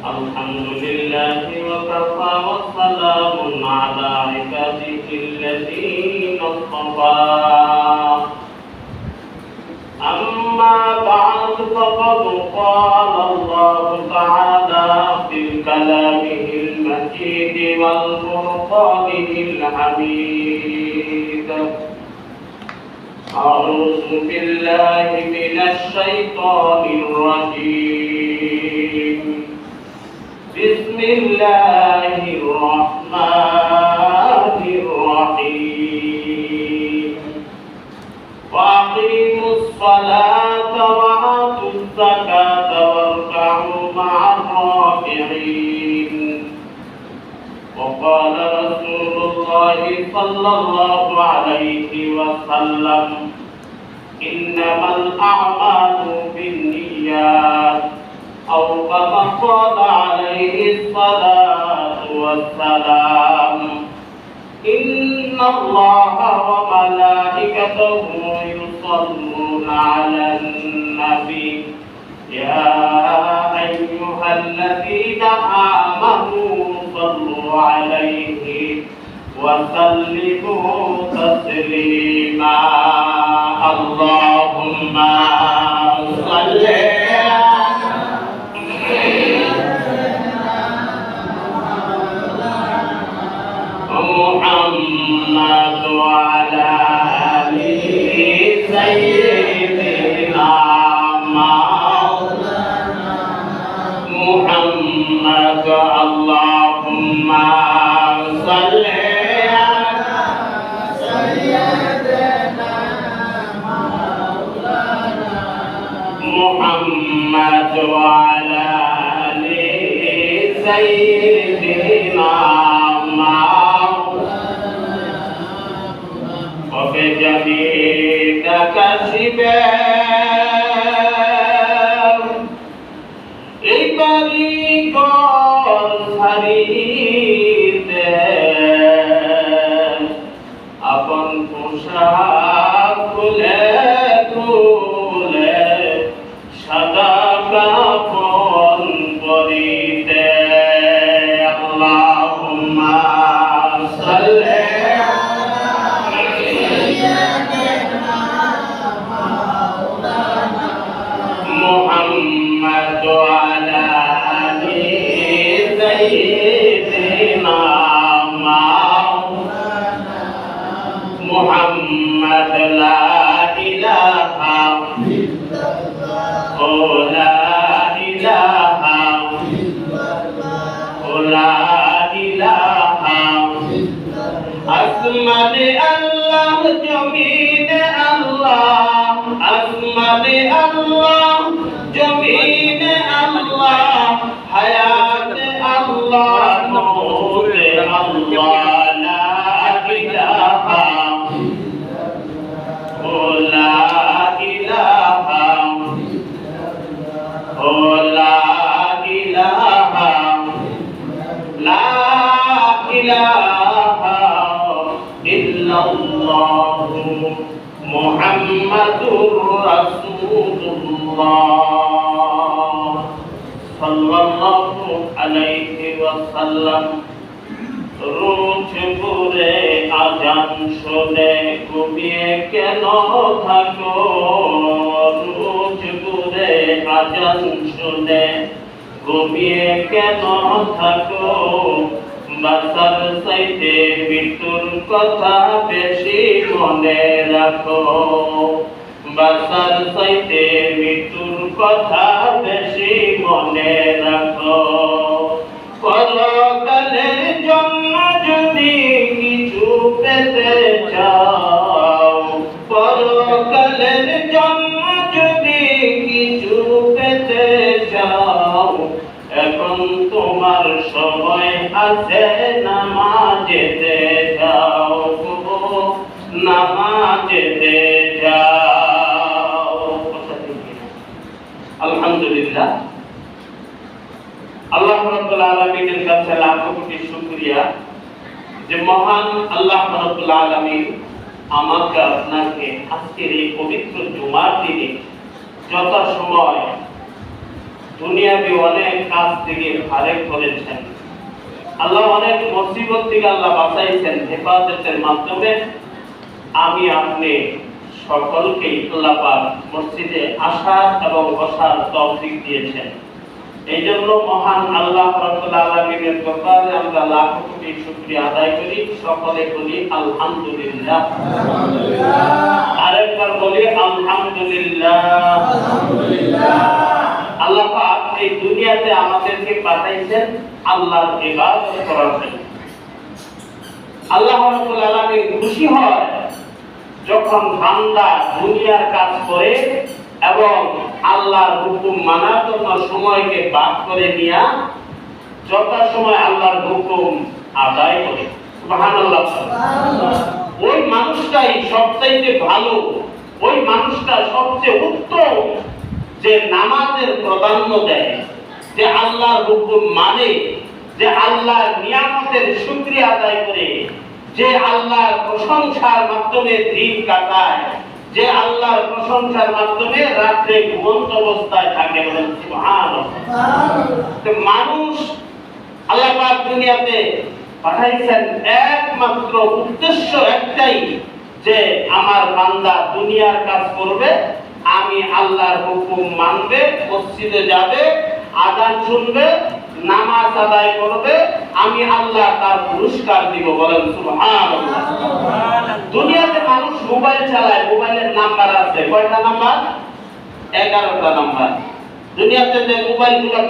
الحمد لله وكفى وسلام على عباده الذين اصطفى. أما بعد فقد قال الله تعالى في كلامه المجيد والفرقانه الحميد. أعوذ بالله من الشيطان الرجيم. الله الرحمن الرحيم. وأقيموا الصلاة وآتوا الزكاة واركعوا مع الراكعين وقال رسول الله صلى الله عليه وسلم إنما الأعمال بالنيات. أو كما قال عليه الصلاة والسلام. إن الله وملائكته يصلون على النبي. يا أيها الذين آمنوا صلوا عليه وسلموا تسليما. اللهم وعلى آل سيدنا وبجميع كسبان আসমান আল্লাহ জমিনে আল্লাহ। আসমানে আল্লাহ জমিন رسول الله صلى الله عليه وسلم রোজ ভোরে আজান শোনে ঘুমিয়ে কেন থাকো রোজ ভোরে আজান শোনে ঘুমিয়ে কেন থাকো বাসার সাইতে মৃত্যুর কথা বেশি মনে রাখো বাসার সাইতে মৃত্যুর কথা বেশি মনে রাখো। পরকালের জন্য যদি কিছু পেতে চাও, পরকালের জন্য যদি কিছু পেতে চাও, এখন তোমার সময় আছে। অনেক থেকে আল্লাহ অনেক আল্লাহ বাঁচাইছেন হেফাজতের মাধ্যমে। আমি আপনি সকলকেই আল্লাহ মসজিদে আসার এবং বসার তৌফিক দিয়েছেন। এই জন্য মহান আল্লাহ রাব্বুল আলামিনের দরবারে আমরা লাখ কোটি শুকরিয়া আদায় করি। সকলে বলি আলহামদুলিল্লাহ। আরেকবার বলি আলহামদুলিল্লাহ। আল্লাহ পাক এই দুনিয়াতে আমাদেরকে পাঠাইছেন আল্লাহর ইবাদত করার জন্য। আল্লাহ রাব্বুল আলামিন খুশি হয় যখন বান্দা দুনিয়ার কাজ করে এবং আল্লাহর হুকুম মানার জন্য সময়কে বাদ করে নিয়া যথাসময় আল্লাহর হুকুম আদায় করে। সুবহানাল্লাহ। ওই মানুষটাই সবচাইতে ভালো ওই মানুষটা সবচেয়ে উত্তম যে নামাজের প্রাধান্য দেয় যে আল্লাহর হুকুম মানে যে আল্লাহর নিয়ামতের শুকরিয়া আদায় করে যে আল্লাহর প্রশংসার মাধ্যমে দিন কাটায় যে আল্লাহর প্রশংসার মাধ্যমে রাত্রে ঘুমন্ত অবস্থায় থাকে বলেন মানুষ আল্লাহ পাক দুনিয়াতে পাঠাইছেন একমাত্র উদ্দেশ্য একটাই যে আমার বান্দা দুনিয়ার কাজ করবে আমি আল্লাহর হুকুম মানবে মসজিদে যাবে আজান শুনবে নামাজ আদায় করবে আমি আল্লাহ তার পুরস্কার দিব বলেন সুবহানাল্লাহ। দুনিয়াতে মানুষ মোবাইল চালায় মোবাইলের নাম্বার আছে। কয়টা নাম্বার? এগারোটা নাম্বার। দুনিয়াতে যে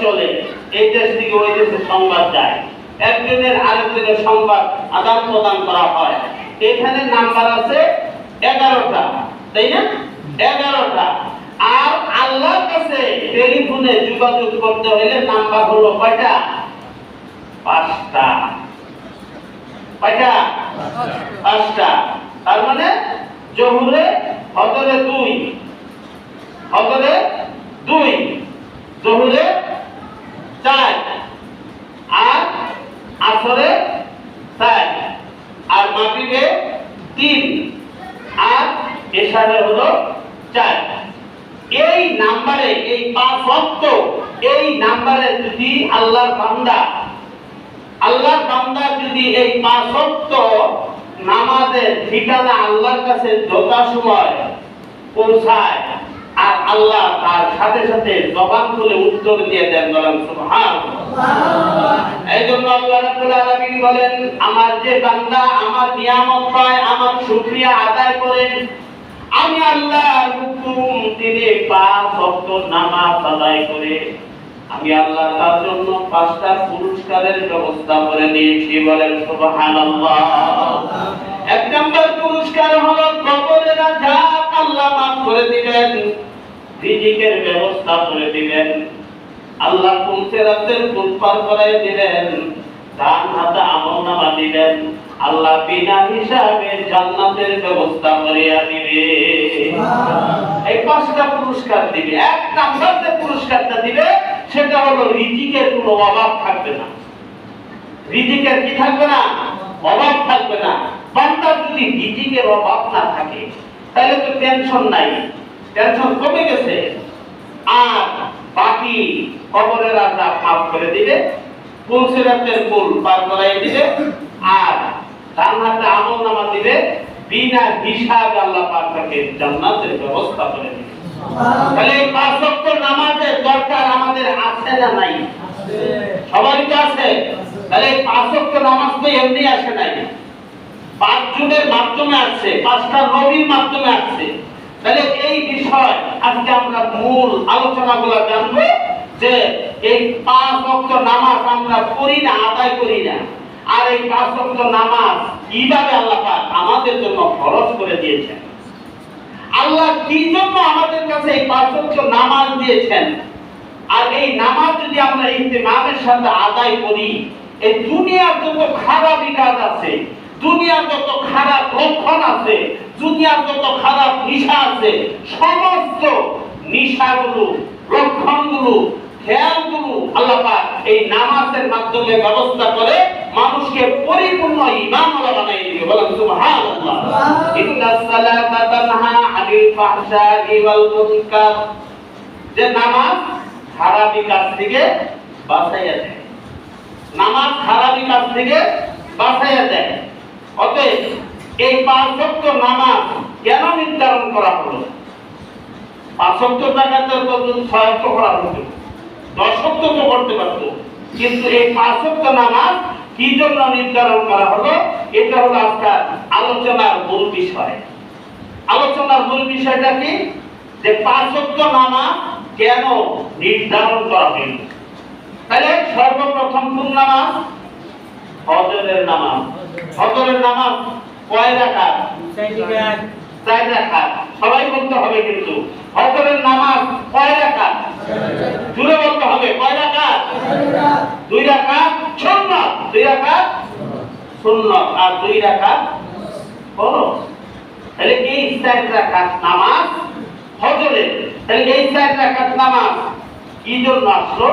চলে এই দেশ থেকে ওই দেশে সংবাদ যায়। একজনের আরেকজনের সংবাদ আদান প্রদান করা হয়। এখানে নাম্বার আছে এগারোটা তাই না? এগারোটা। আর আল্লাহর কাছে টেলিফোনে যোগাযোগ করতে হলে নাম্বার হলো কয়টা? পাঁচটা। কয়টা? পাঁচটা। তার মানে জহুরে হজরে দুই। হজরে দুই। জহুরে চার আর আসরে চার আর মাগরিবে তিন আর এশারে হলো চার এই নাম্বারে এই পাঁচ অক্ট এই নাম্বারে যদি আল্লাহর বান্দা আল্লাহর বান্দা যদি এই পাঁচ ওয়াক্ত নামাজের ঠিকানা আল্লাহর কাছে যথাসময় পৌঁছায় আর আল্লাহ তার সাথে সাথে উত্তর দিয়ে দেন বলেন, সুবহান এই জন্য আল্লাহ রাব্বুল আলামিন বলেন, আমার যে বান্দা আমার নিয়ামত পায়, আমার শুকরিয়া আদায় করেন আমি আল্লাহর হুকুম তিনি পাঁচ ওয়াক্ত নামাজ আদায় করে। আমি আল্লাহ তার জন্য পাঁচটা পুরস্কারের ব্যবস্থা করে দিয়েছি বলেন সুবহানাল্লাহ দিবেন রিজিকের ব্যবস্থা করে দিবেন। আল্লাহ পৌঁছে রাতের ফুটপার করাই দিবেন ডান হাতে আমল নামা দিবেন। আল্লাহ বিনা হিসাবে জান্নাতের ব্যবস্থা করিয়া দিবে। এই পাঁচটা পুরস্কার দিবে। এক নাম্বার যে পুরস্কারটা দিবে সেটা হলো রিজিকের কোনো অভাব থাকবে না। রিজিকের কি থাকবে না? অভাব থাকবে না। বান্দার যদি রিজিকের অভাব না থাকে তাহলে তো টেনশন নাই। টেনশন কমে গেছে। আর বাকি কবরের আজাব মাফ করে দিবে ফুল সিরাতের ফুল পার করাই দিবে আর ডান হাতে আমল নামা দিবে বিনা হিসাবে আল্লাহ পাক তাকে জান্নাতের ব্যবস্থা করে দিবে। তাহলে এই পাঁচ ওয়াক্ত নামাজের দরকার আমাদের আছে না নাই? সবারই তো আছে। তাহলে এই পাঁচ ওয়াক্ত নামাজ তো এমনি আসে নাই। পাঁচ জনের মাধ্যমে আসছে পাঁচটা নবীর মাধ্যমে আসছে। তাহলে এই বিষয় আজকে আমরা মূল আলোচনাগুলো জানব যে এই পাঁচ ওয়াক্ত নামাজ আমরা করি না, আদায় করি না। আর এই পাঁচ ওয়াক্ত নামাজ কীভাবে আল্লাহ আমাদের জন্য খরচ করে দিয়েছেন? আল্লাহ কি জন্য আমাদের কাছে এই পাঁচ নামাজ দিয়েছেন? আর এই নামাজ যদি আমরা ইহতিমামের সাথে আদায় করি, এই দুনিয়ার যত খারাপ কাজ আছে, দুনিয়ার যত খারাপ লক্ষণ আছে দুনিয়ার যত খারাপ নিশা আছে সমস্ত নিশাগুলো লক্ষণগুলো খেয়ালগুলো আল্লাহ এই নামাজের মাধ্যমে ব্যবস্থা করে মানুষকে পরিপূর্ণ বানাই দিবে। বলেন সুবহানাল্লাহ। ইন্নাস সালাতা তানহা আনিল ফাহশাই ওয়াল মুনকার। যে নামাজ খারাপি কাজ থেকে বাঁচাইয়া দেয়। নামাজ খারাপি কাজ থেকে বাঁচাইয়া দেয়। অতএব এই পাঁচ ওয়াক্ত নামাজ কেন নির্ধারণ করা হলো? পাঁচ ওয়াক্ত টাকাতে তো করা হতো ওয়াক্ত তো করতে পারতো। কিন্তু এই পাঁচ ওয়াক্ত নামাজ কি জন্য নির্ধারণ করা হলো? এটা হলো আজকাল আলোচনার মূল বিষয়। আলোচনার মূল বিষয়টা কি? যে পাঁচ ওয়াক্ত নামাজ কেন নির্ধারণ করা হইল তাহলে সর্বপ্রথম কোন নামাজ? হজরের নামাজ। হজরের নামাজ কয় চার সবাই বলতে হবে কিন্তু হজরের নামাজ কয় জুড়ে বলতে হবে কয় দুই রাকাত সুন্নাত। দুই সুন্নাত। আর দুই রাকাত ফরজ। তাহলে এই চার নামাজ হজরের তাহলে এই চার রাকাত নামাজ কি জন্য আসলো?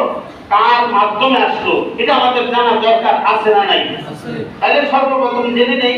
কার মাধ্যমে আসলো? এটা আমাদের জানা দরকার আছে না নাই? তাহলে সর্বপ্রথম জেনে নেই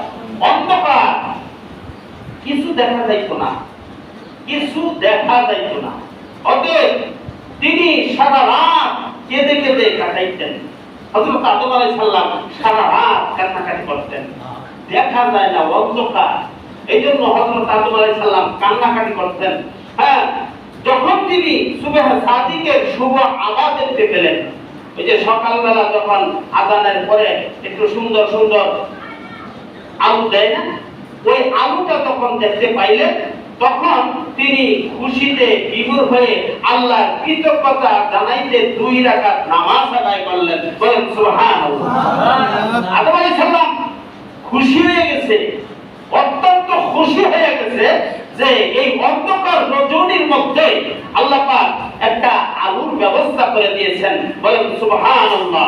অন্ধকার। কিছু দেখা যাইতো না। কিছু দেখা যাইতো না। অতএব তিনি সারা রাত কেঁদে কেঁদে কাটাইতেন। হযরত আদম আলাইহিস সালাম সারা রাত কান্নাকাটি করতেন। দেখা যায় না, অন্ধকার। এই জন্য হযরত আদম আলাইহিস সালাম কান্নাকাটি করতেন। হ্যাঁ যখন তিনি সুবহ সাদিকের শুভ আওয়াজ দেখতে পেলেন ওই যে সকালবেলা যখন আজানের পরে একটু সুন্দর সুন্দর আলু দেয় না। ওই আলুটা তখন দেখতে পাইলেন তখন তিনি খুশিতে বিভোর হয়ে আল্লাহর কৃতজ্ঞতা জানাইতে দুই রাকাত নামাজ আদায় করলেন। বলেন আদম আলাইহিস সালাম খুশি হয়ে গেছে। অত্যন্ত খুশি হয়ে গেছে যে এই অন্ধকার রজনীর মধ্যে আল্লাহ পাক একটা আলুর ব্যবস্থা করে দিয়েছেন। বলেন সুবহানাল্লাহ।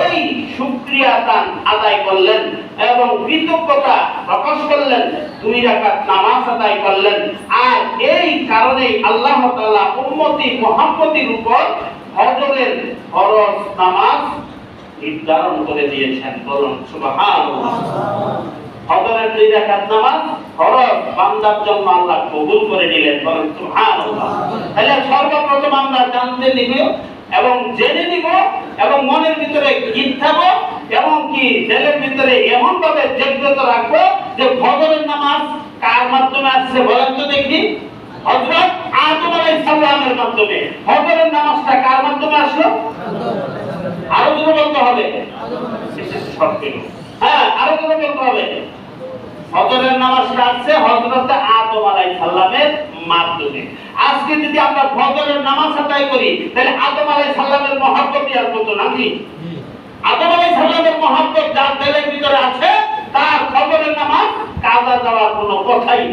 এই শুকরিয়া দান আদায় করলেন। এবং কৃতজ্ঞতা প্রকাশ করলেন, দুই রাকাত নামাজ আদায় করলেন। আর এই কারণে আল্লাহ তাআলা উম্মতি উপর হজরের ফরজ নামাজ নির্ধারণ করে দিয়েছেন। বলুন, সুবহানাল্লাহ। হজরের দুই রাকাত নামাজ ফরজ, বান্দার জন্য আল্লাহ কবুল করে নিলেন। বলেন, সুবহানাল্লাহ। তাহলে সর্বপ্রথম আমরা জানতে নিব এবং জেনে নিব এবং মনের ভিতরে গীত থাকব এবং কি জেলের ভিতরে এমন ভাবে জাগ্রত রাখব যে ফজরের নামাজ কার মাধ্যমে আসছে বলেন তো দেখি? হযরত আদম আলাইহিস সালামের মাধ্যমে। ফজরের নামাজটা কার মাধ্যমে আসলো? আরও জোরে বলতে হবে। হ্যাঁ আরও জোরে বলতে হবে। হজরের নামাজটা আসছে হযরত আদম আলাইহিস সালামের মাধ্যমে আজকে যদি আমরা ফজরের নামাজ আদায় করি, তাহলে আদম আলাই সাল্লামের মহাব্বত আর কত নাকি? আদম আলাই সাল্লামের মহাব্বত যার দিলের ভিতরে আছে, তার ফজরের নামাজ কাজা যাওয়ার কোনো কথাই